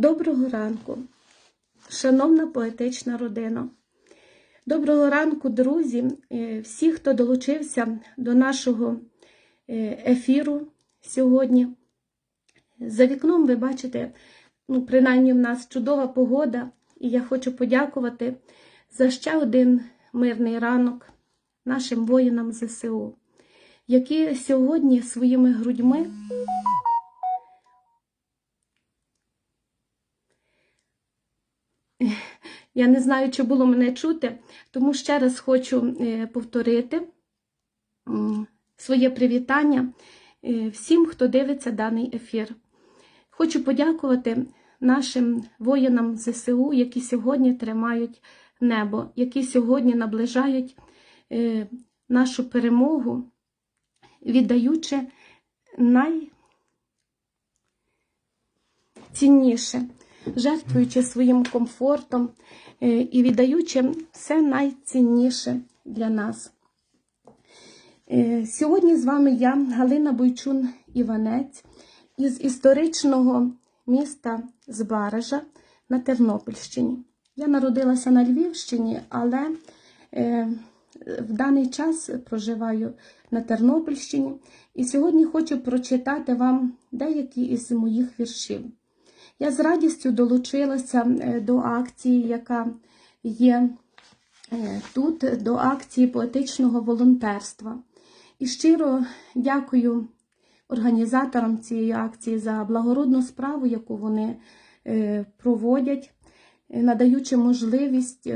Доброго ранку, шановна поетична родина. Доброго ранку, друзі, е, всі, хто долучився до нашого е, ефіру сьогодні. За вікном ви бачите, ну, принаймні в нас чудова погода, і я хочу подякувати за ще один мирний ранок нашим воїнам ЗСУ, які сьогодні своїми грудьми. Я не знаю, чи було мене чути, тому ще раз хочу е, повторити своє привітання е, всім, хто дивиться даний ефір. Хочу подякувати нашим воїнам ЗСУ, які сьогодні тримають небо, які сьогодні наближають е, нашу перемогу, віддаючи найцінніше жертвуючи своїм комфортом е, і віддаючи все найцінніше для нас. Е, Сьогодні з вами я, Галина Бойчун Іванець, із історичного міста Збаража на Тернопільщині. Я народилася на Львівщині, але е, в даний час проживаю на Тернопільщині. І сьогодні хочу прочитати вам деякі із моїх віршів. Я з радістю долучилася е, до акції, яка є е, тут, до акції поетичного волонтерства. І щиро дякую організаторам цієї акції за благородну справу, яку вони е, проводять, надаючи можливість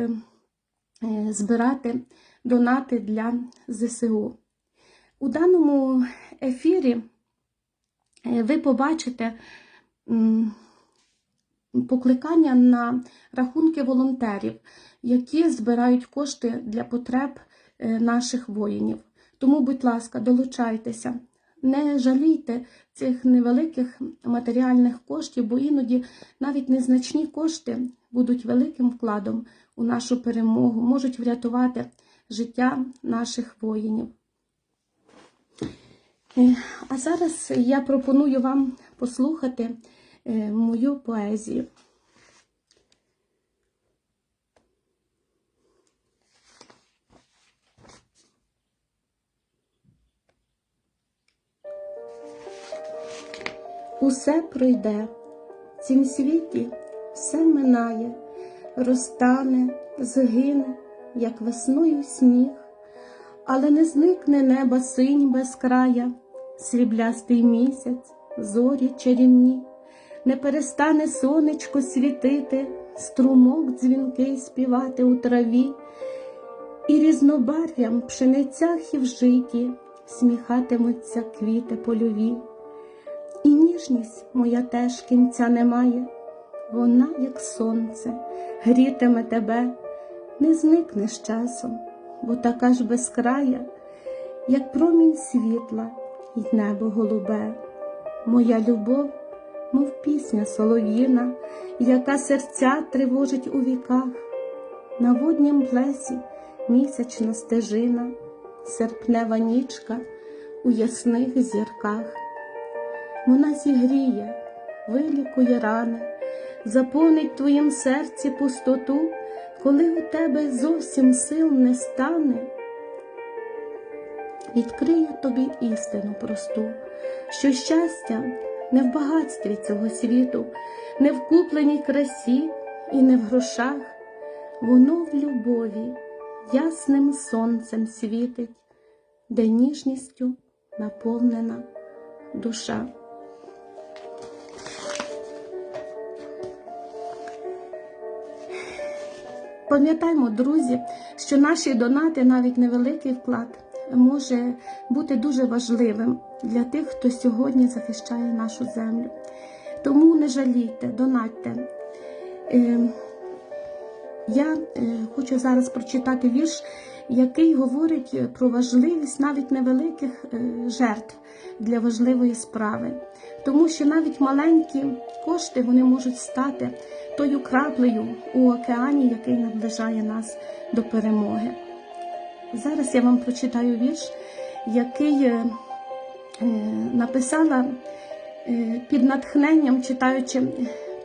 збирати донати для ЗСУ. У даному ефірі ви побачите покликання на рахунки волонтерів, які збирають кошти для потреб е, наших воїнів. Тому, будь ласка, долучайтеся, не жалійте цих невеликих матеріальних коштів, бо іноді навіть незначні кошти будуть великим вкладом у нашу перемогу, можуть врятувати життя наших воїнів. Е, а зараз я пропоную вам послухати мою поезію. Усе пройде, в цім світі все минає, розтане, згине, як весною сніг, але не зникне неба синь без края, сріблястий місяць, зорі чарівні, не перестане сонечко світити, струмок дзвінкий співати у траві, і різнобарв'ям пшеницях і в житі сміхатимуться квіти польові. І ніжність моя теж кінця не має, вона, як сонце, грітиме тебе, не зникне часом, бо така ж безкрая, як промінь світла й небо голубе, моя любов, мов пісня солов'їна, яка серця тривожить у віках, на воднім плесі місячна стежина, серпнева нічка у ясних зірках. Вона зігріє, вилікує рани, заповнить твоїм серці пустоту, коли у тебе зовсім сил не стане, відкриє тобі істину просту, що щастя не в багатстві цього світу, не в купленій красі і не в грошах, воно в любові ясним сонцем світить, де ніжністю наповнена душа. Пам'ятаймо, друзі, що наші донати, навіть невеликий вклад, може бути дуже важливим для тих, хто сьогодні захищає нашу землю. Тому не жалійте, донатьте. Е, я е, хочу зараз прочитати вірш, який говорить про важливість навіть невеликих е, жертв для важливої справи. Тому що навіть маленькі кошти вони можуть стати тою краплею у океані, який наближає нас до перемоги. Зараз я вам прочитаю вірш, який е, написала під натхненням, читаючи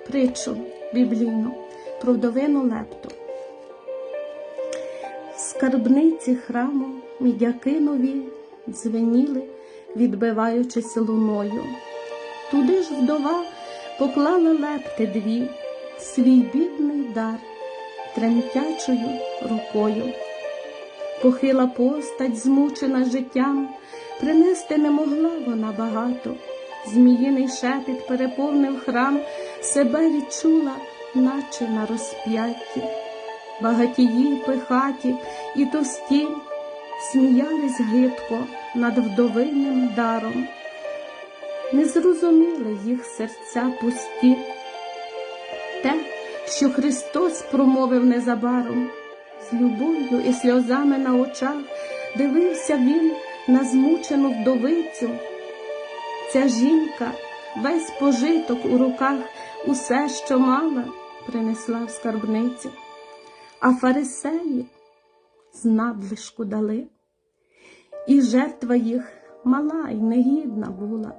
притчу біблійну про вдовину лепту. Скарбниці храму мідяки нові дзвеніли, відбиваючись луною. Туди ж вдова поклала лепти дві, свій бідний дар тремтячою рукою. Похила постать, змучена життям, принести не могла вона багато. Зміїний шепіт переповнив храм, себе відчула, наче на розп'ятті. Багатії, пихаті і товсті сміялись гидко над вдовинним даром. Не зрозуміли їх серця пусті. Те, що Христос промовив незабаром, з любов'ю і сльозами на очах дивився він на змучену вдовицю. Ця жінка весь пожиток у руках, усе, що мала, принесла в скарбницю, а фарисеї з надлишку дали, і жертва їх мала й негідна була.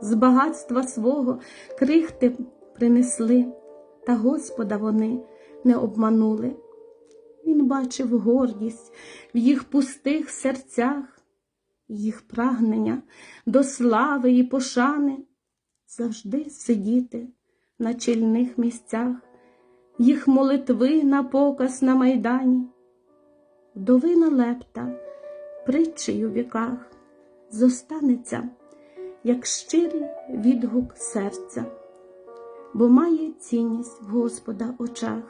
З багатства свого крихти принесли, та Господа вони не обманули. Він бачив гордість в їх пустих серцях, їх прагнення до слави і пошани, завжди сидіти на чільних місцях, їх молитви на показ на майдані. Вдовина лепта притчею в віках зостанеться, як щирий відгук серця, бо має цінність в Господа очах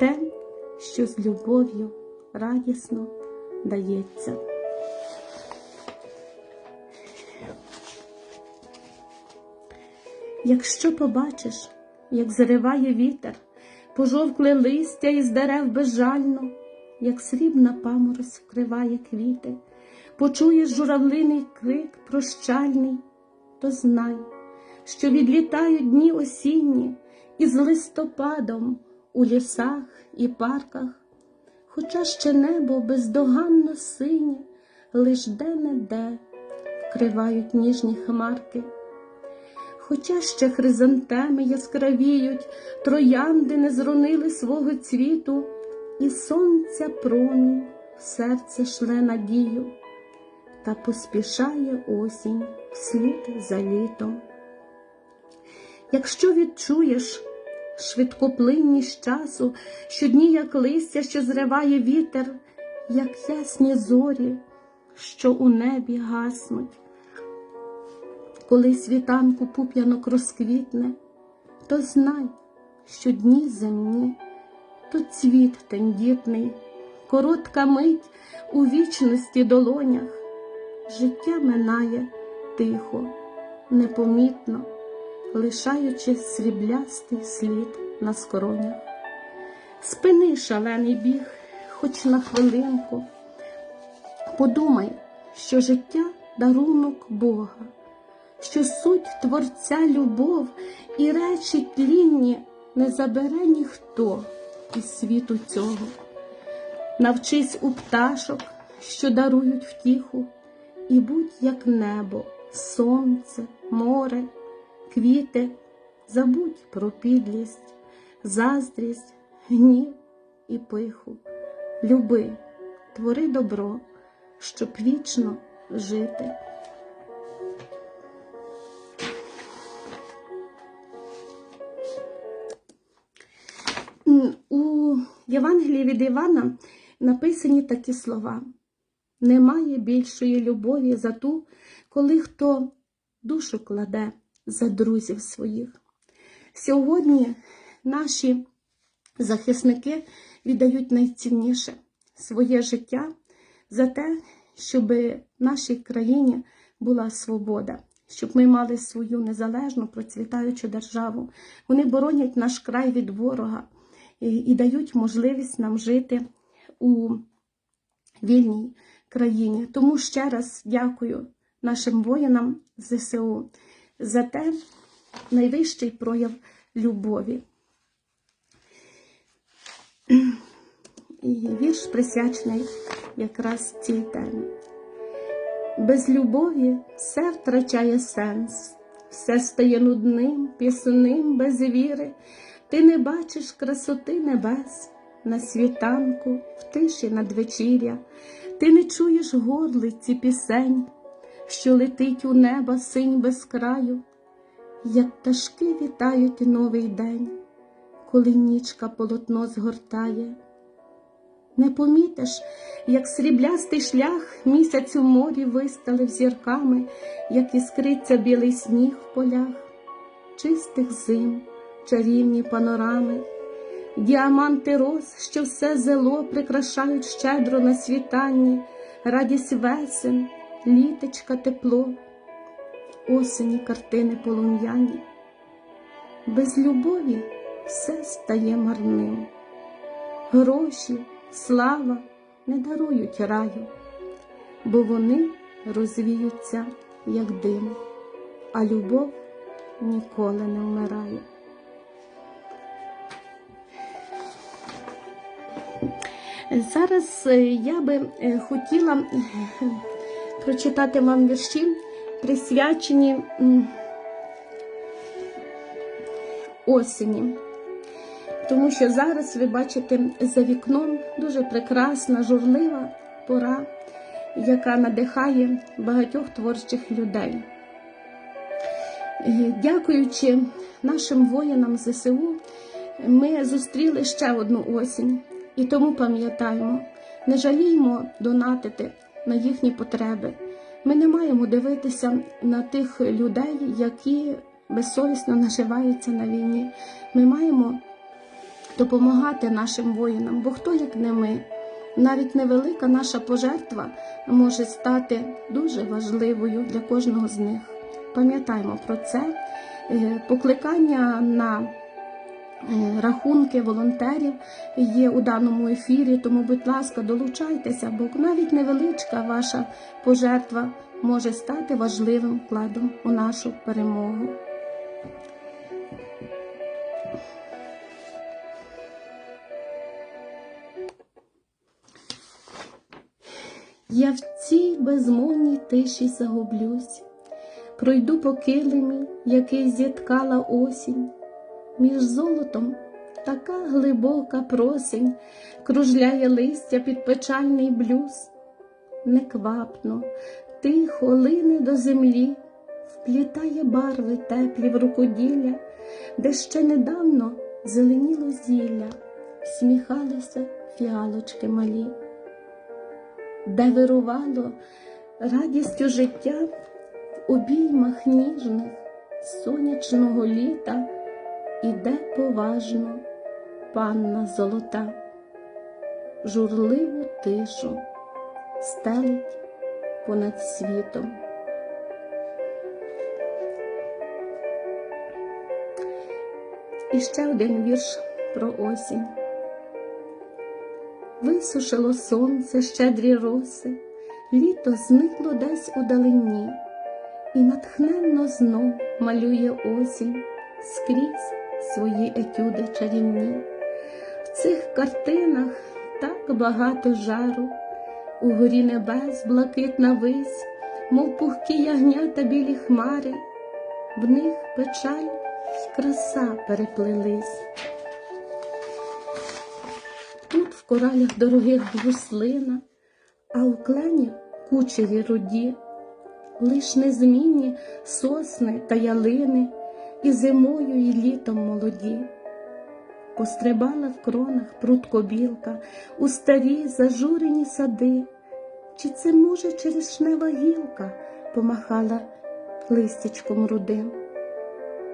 те, що з любов'ю радісно дається. Якщо побачиш, як зариває вітер, пожовкле листя із дерев безжально, як срібна паморозь вкриває квіти, почуєш журавлиний крик прощальний, то знай, що відлітають дні осінні із листопадом у лісах і парках, хоча ще небо бездоганно синє, лиш де-не-де вкривають ніжні хмарки. Хоча ще хризантеми яскравіють, троянди не зронили свого цвіту, і сонця промінь в серце шле надію, та поспішає осінь вслід за літом. Якщо відчуєш швидкоплинність часу, щодні, як листя, що зриває вітер, як ясні зорі, що у небі гаснуть, коли світанку пуп'янок розквітне, то знай, що дні земні, то цвіт тендітний, коротка мить у вічності долонях, життя минає тихо, непомітно, лишаючи сріблястий слід на скронях. Спини шалений біг, хоч на хвилинку, подумай, що життя дарунок Бога що суть Творця любов і речі тлінні не забере ніхто із світу цього. Навчись у пташок, що дарують втіху, і будь як небо, сонце, море, квіти, забудь про підлість, заздрість, гнів і пиху. Люби, твори добро, щоб вічно жити. У Євангелії від Івана написані такі слова: немає більшої любові за ту, коли хто душу кладе за друзів своїх. Сьогодні наші захисники віддають найцінніше своє життя за те, щоб в нашій країні була свобода. Щоб ми мали свою незалежну процвітаючу державу. Вони боронять наш край від ворога і, і дають можливість нам жити у вільній країні. Тому ще раз дякую нашим воїнам ЗСУ за те найвищий прояв любові. І вірш присвячений якраз цій темі. Без любові все втрачає сенс, все стає нудним, пісним, без віри. Ти не бачиш красоти небес на світанку, в тиші надвечір'я. Ти не чуєш горлиці пісень, що летить у неба синь без краю, як пташки вітають новий день, коли нічка полотно згортає. Не помітиш, як сріблястий шлях місяць у морі вистелив зірками, як іскриться білий сніг в полях, чистих зим, чарівні панорами, діаманти роз, що все зело прикрашають щедро на світанні, радість весен, літечка тепло, осені картини полум'яні. Без любові все стає марним. Гроші, слава не дарують раю, бо вони розвіються, як дим, а любов ніколи не вмирає. Зараз е, я би е, хотіла е, прочитати вам вірші, присвячені осені. Тому що зараз ви бачите за вікном дуже прекрасна, журлива пора, яка надихає багатьох творчих людей. Дякуючи нашим воїнам ЗСУ, ми зустріли ще одну осінь і тому пам'ятаємо, не жаліймо донатити на їхні потреби. Ми не маємо дивитися на тих людей, які безсовісно наживаються на війні. Ми маємо допомагати нашим воїнам, бо хто як не ми, навіть невелика наша пожертва може стати дуже важливою для кожного з них. Пам'ятаємо про це. Е, Покликання на рахунки волонтерів є у даному ефірі, тому, будь ласка, долучайтеся, бо навіть невеличка ваша пожертва може стати важливим вкладом у нашу перемогу. Я в цій безмовній тиші загублюсь, пройду по килимі, який зіткала осінь, між золотом. Така глибока просінь кружляє листя під печальний блюз, неквапно, тихо лине до землі, вплітає барви теплі в рукоділля, де ще недавно зеленіло зілля, всміхалися фіалочки малі. Де вирувало радістю життя в обіймах ніжних сонячного літа, іде поважно панна золота, журливу тишу стелить понад світом. І ще один вірш про осінь. Висушило сонце щедрі роси, літо зникло десь у далині, і натхненно знов малює осінь скрізь свої етюди чарівні. В цих картинах так багато жару, угорі небес блакитна вись, мов пухкі ягнята білі хмари, в них печаль й краса переплелись. Тут в коралях дорогих бруслина, а у клені кучері руді, лиш незмінні сосни та ялини, і зимою, і літом молоді. Пострибала в кронах прутко білка, у старі зажурені сади, чи це, може, через шнева гілка помахала листячком рудим,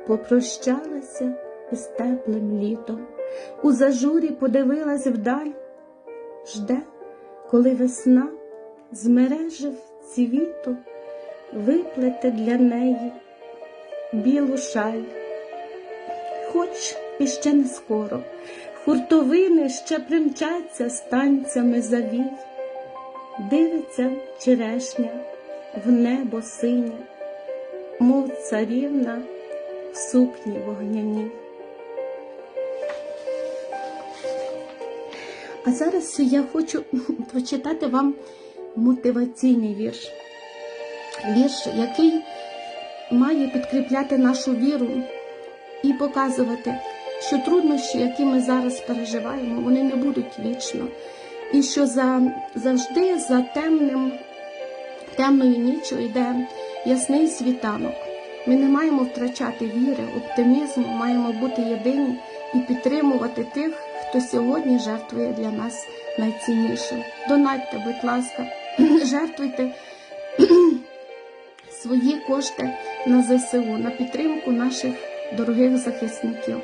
попрощалася із теплим літом. У зажурі подивилась вдаль, жде, коли весна з мережив цвіту виплете для неї білу шаль. Хоч іще не скоро, хуртовини ще примчаться з танцями завій, дивиться черешня в небо синє, мов царівна в сукні вогняній. А зараз я хочу прочитати вам мотиваційний вірш. Вірш, який має підкріпляти нашу віру і показувати, що труднощі, які ми зараз переживаємо, вони не будуть вічно. І що за, завжди за темним, темною ніччю йде ясний світанок. Ми не маємо втрачати віри, оптимізму, маємо бути єдині і підтримувати тих, хто сьогодні жертвує для нас найціннішим. Донатьте, будь ласка, жертвуйте свої кошти на ЗСУ, на підтримку наших дорогих захисників.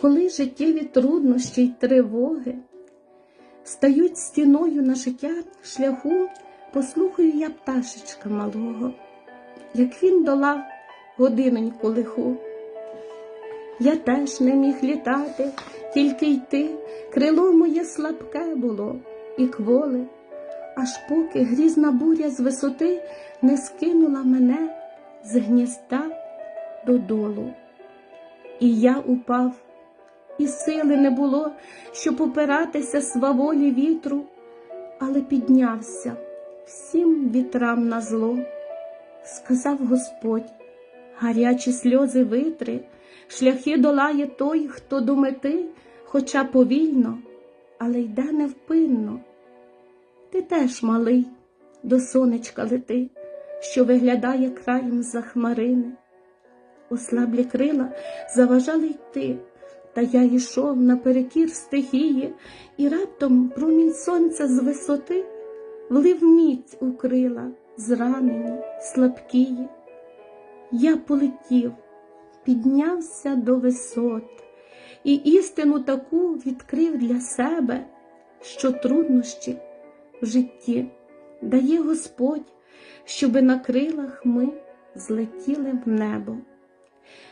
Коли життєві труднощі й тривоги стають стіною на життя шляху, послухаю я пташечка малого, як він долав годиноньку лиху. Я теж не міг літати, тільки йти, крило моє слабке було і кволе, аж поки грізна буря з висоти не скинула мене з гнізда додолу. І я упав, і сили не було, щоб опиратися сваволі вітру, але піднявся всім вітрам на зло, сказав Господь, гарячі сльози витри, шляхи долає той, хто до мети, хоча повільно, але йде невпинно. Ти теж малий, до сонечка лети, що виглядає краєм за хмарини. Ослаблі крила заважали йти, та я йшов наперекір стихії, і раптом промінь сонця з висоти влив міць у крила, зранені, слабкії. Я полетів, піднявся до висот, і істину таку відкрив для себе, що труднощі в житті дає Господь, щоби на крилах ми злетіли в небо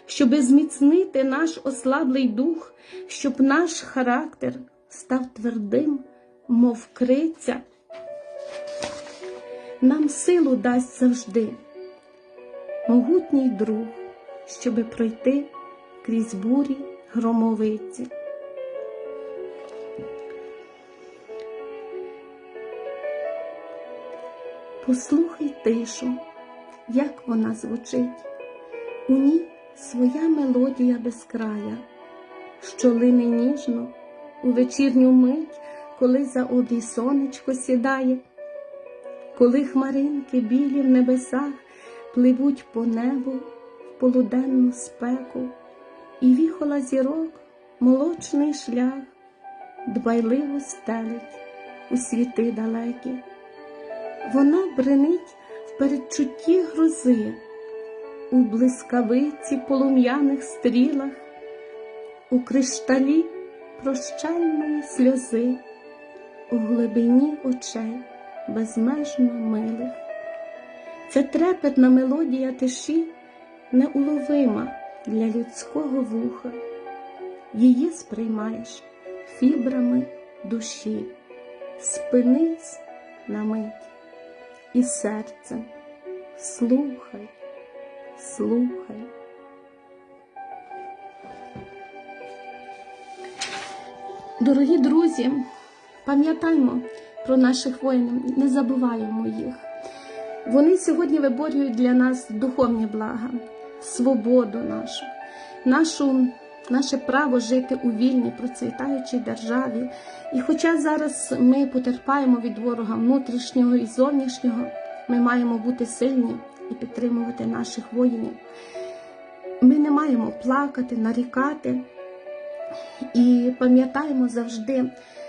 щоби зміцнити наш ослаблий дух, щоб наш характер став твердим, мов криця. Нам силу дасть завжди, могутній друг, щоби пройти крізь бурі громовиці. Послухай тишу, як вона звучить. У ній своя мелодія без края, що лине ніжно у вечірню мить, коли за обій сонечко сідає, коли хмаринки білі в небесах пливуть по небу в полуденну спеку, і віхола зірок молочний шлях дбайливо стелить у світи далекі. Вона бренить в передчутті грози у блискавиці полум'яних стрілах, у кришталі прощальної сльози, у глибині очей безмежно милих. Ця трепетна мелодія тиші неуловима для людського вуха, її сприймаєш фібрами душі, спинись на мить і серцем слухай слухай. Дорогі друзі, пам'ятаймо про наших воїнів, не забуваємо їх. Вони сьогодні виборюють для нас духовні блага, свободу нашу, нашу, наше право жити у вільній, процвітаючій державі. І хоча зараз ми потерпаємо від ворога внутрішнього і зовнішнього, ми маємо бути сильні і підтримувати наших воїнів. Ми не маємо плакати, нарікати і пам'ятаємо завжди,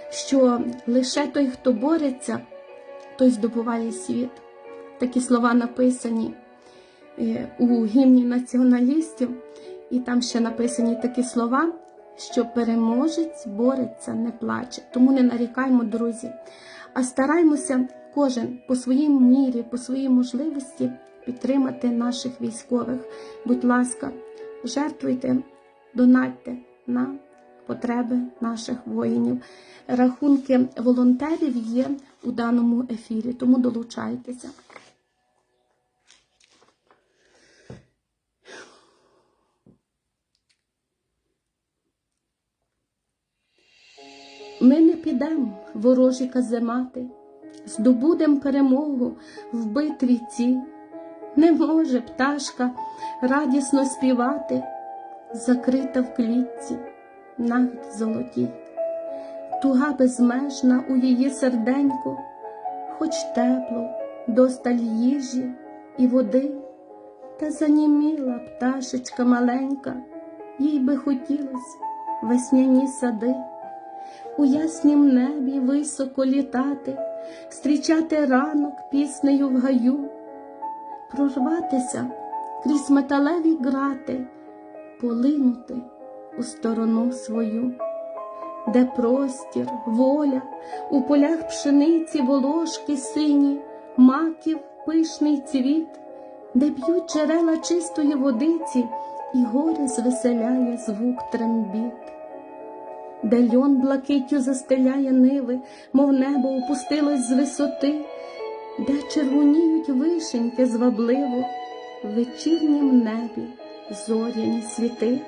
що лише той, хто бореться, той здобуває світ. Такі слова написані у гімні націоналістів, і там ще написані такі слова, що переможець бореться, не плаче. Тому не нарікаємо, друзі, а стараємося кожен по своїй мірі, по своїй можливості підтримати наших військових. Будь ласка, жертвуйте, донатьте на потреби наших воїнів. Рахунки волонтерів є у даному ефірі, тому долучайтеся. Ми не підемо ворожі каземати, здобудем перемогу в битві цій. Не може пташка радісно співати, закрита в клітці, навіть золотій. Туга безмежна у її серденьку, хоч тепло, досталь їжі і води, та заніміла пташечка маленька, їй би хотілось весняні сади, у яснім небі високо літати, зустрічати ранок піснею в гаю, прорватися крізь металеві грати, полинути у сторону свою де простір, воля, у полях пшениці волошки сині, маків пишний цвіт, де б'ють джерела чистої водиці, і горе звеселяє звук трембіт, де льон блакиттю застеляє ниви, мов небо опустилось з висоти, де червоніють вишеньки звабливо, в вечірнім небі зоряні світи.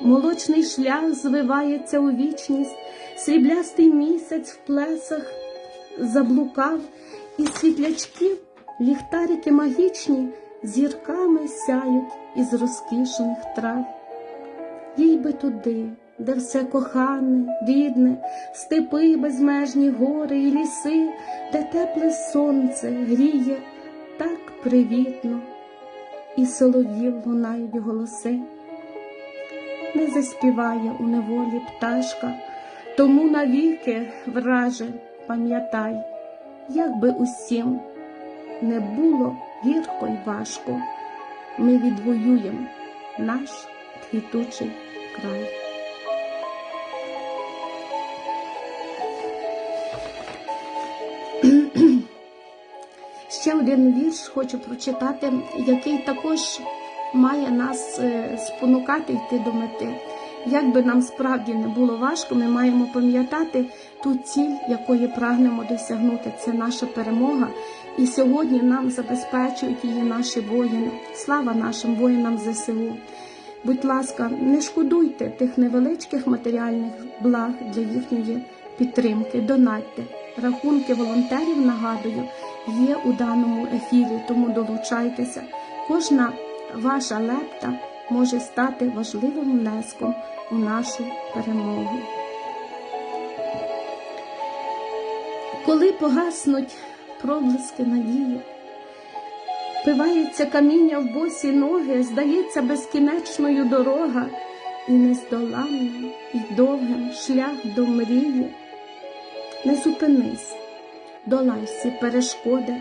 Молочний шлях звивається у вічність, сріблястий місяць в плесах заблукав, і світлячки, ліхтарики магічні, зірками сяють із розкішних трав. Їй би туди, де все кохане, рідне, степи, безмежні гори і ліси, де тепле сонце гріє так привітно, і солов'їв лунають голоси не заспіває у неволі пташка, тому навіки, враже, пам'ятай, як би усім не було гірко й важко, ми відвоюємо наш квітучий край. Ще один вірш хочу прочитати, який також має нас е, спонукати йти до мети. Як би нам справді не було важко, ми маємо пам'ятати ту ціль, якої прагнемо досягнути. Це наша перемога. І сьогодні нам забезпечують її наші воїни. Слава нашим воїнам ЗСУ. Будь ласка, не шкодуйте тих невеличких матеріальних благ для їхньої підтримки. Донатьте. Рахунки волонтерів, нагадую, є у даному ефірі, тому долучайтеся. Кожна ваша лепта може стати важливим внеском у нашу перемогу. Коли погаснуть проблиски надії, пивається каміння в босі ноги, здається безкінечною дорога, і нездоланним і довгим шлях до мрії. Не зупинись, долай всі перешкоди,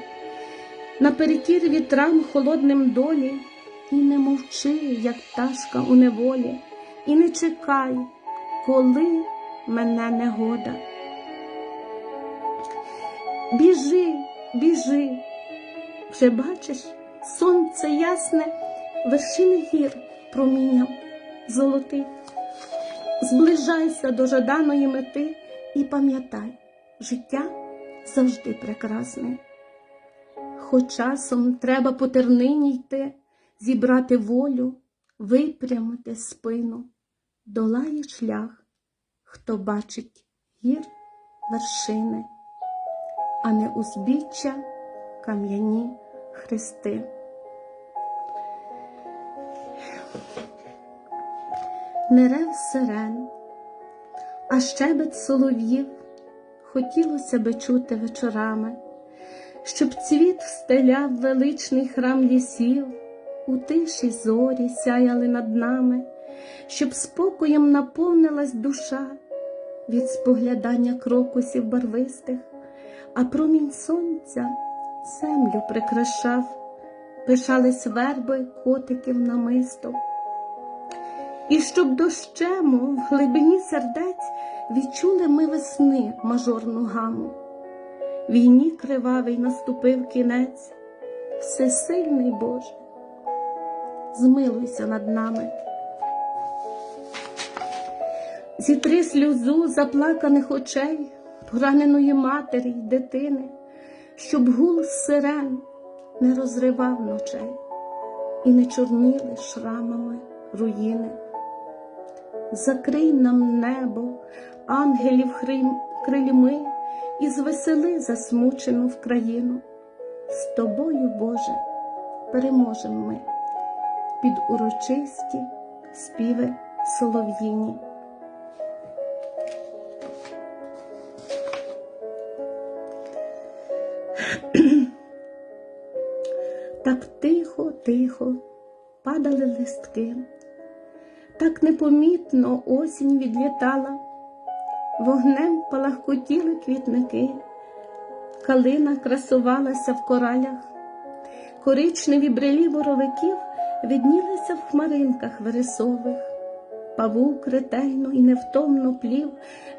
наперекір вітрам холодним долі. І не мовчи, як пташка у неволі, і не чекай, коли мене негода. Біжи, біжи, вже бачиш, сонце ясне, вершини гір промінням золотий. Зближайся до жаданої мети і пам'ятай, життя завжди прекрасне. Хоч часом треба по тернині йти зібрати волю, випрямити спину, долає шлях, хто бачить гір вершини, а не узбіччя кам'яні хрести. Не рев сирен, а щебет солов'їв хотілося би чути вечорами, щоб цвіт встеляв величний храм лісів у тиші зорі сяяли над нами, щоб спокоєм наповнилась душа від споглядання крокусів барвистих, а промінь сонця землю прикрашав, пишались верби котиків намисто. І щоб дощему в глибині сердець відчули ми весни мажорну гаму. Війні кривавий наступив кінець, всесильний Боже змилуйся над нами. Зітри сльозу заплаканих очей, пораненої матері й дитини, щоб гул сирен не розривав ночей і не чорніли шрамами руїни. Закрий нам небо ангелів крильми і звесели засмучену в країну. З тобою, Боже, переможемо ми під урочисті співи солов'їні. Так тихо, тихо падали листки, так непомітно осінь відлітала, вогнем палахкотіли квітники, калина красувалася в коралях, коричневі брелі боровиків виднілися в хмаринках вересових, павук ретельно і невтомно плів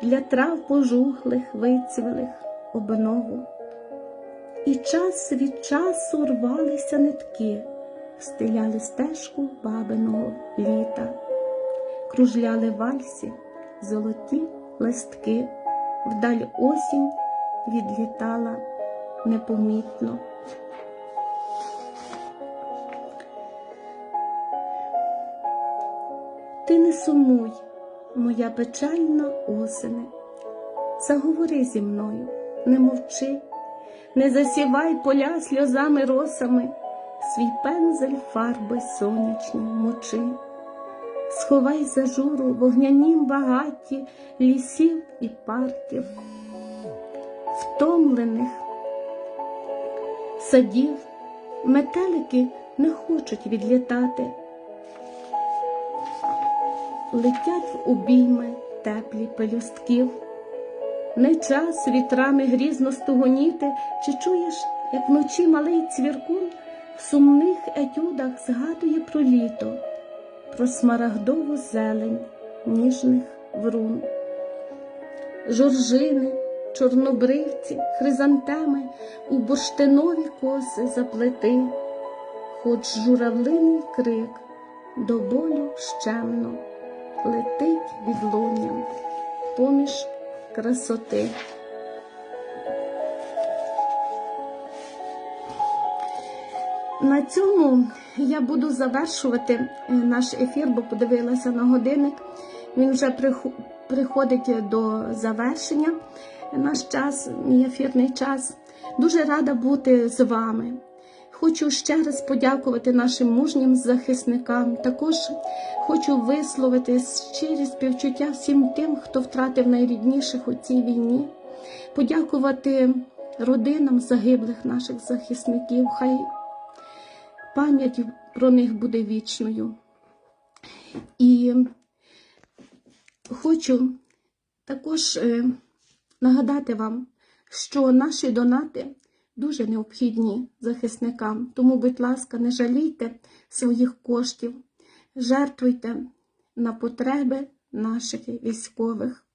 для трав пожухлих, вицвілих обнову. І час від часу рвалися нитки, стиляли стежку бабиного літа, кружляли вальсі золоті листки, вдаль осінь відлітала непомітно. Ти не сумуй, моя печальна осене, заговори зі мною, не мовчи, не засівай поля сльозами росами, свій пензель фарби сонячні мочи, сховай за журу вогнянім багаті лісів і парків, втомлених садів, метелики не хочуть відлітати. Летять в обійми теплі пелюстків. Не час вітрами грізно стугоніти, чи чуєш, як вночі малий цвіркун в сумних етюдах згадує про літо, про смарагдову зелень ніжних врун. Жоржини, чорнобривці, хризантеми у бурштинові коси заплети, хоч журавлиний крик до болю щемно летить відлунням поміж красоти. На цьому я буду завершувати е, наш ефір, бо подивилася на годинник. Він вже приходить до завершення. Наш час, мій ефірний час. Дуже рада бути з вами. Хочу ще раз подякувати нашим мужнім захисникам. Також хочу висловити щирі співчуття всім тим, хто втратив найрідніших у цій війні. Подякувати родинам загиблих наших захисників. Хай пам'ять про них буде вічною. І хочу також е, нагадати вам, що наші донати дуже необхідні захисникам. Тому, будь ласка, не жалійте своїх коштів, жертвуйте на потреби наших військових.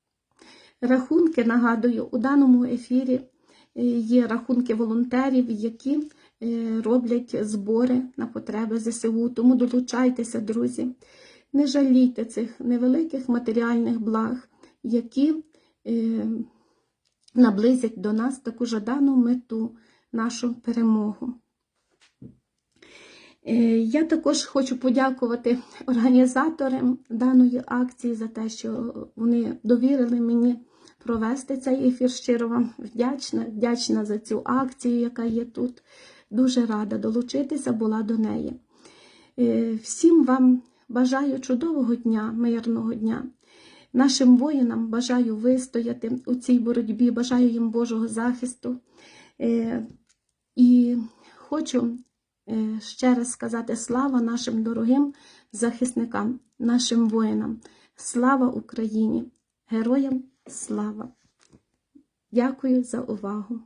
Рахунки, нагадую, у даному ефірі е, є рахунки волонтерів, які роблять збори на потреби ЗСУ. Тому долучайтеся, друзі. Не жалійте цих невеликих матеріальних благ, які е, наблизять до нас таку жадану мету, нашу перемогу. Е, Я також хочу подякувати організаторам даної акції за те, що вони довірили мені провести цей ефір. Щиро вам вдячна, вдячна за цю акцію, яка є тут. Дуже рада долучитися була до неї. Е, Всім вам бажаю чудового дня, мирного дня. Нашим воїнам бажаю вистояти у цій боротьбі, бажаю їм Божого захисту. Е, І хочу е, ще раз сказати слава нашим дорогим захисникам, нашим воїнам. Слава Україні! Героям слава! Дякую за увагу!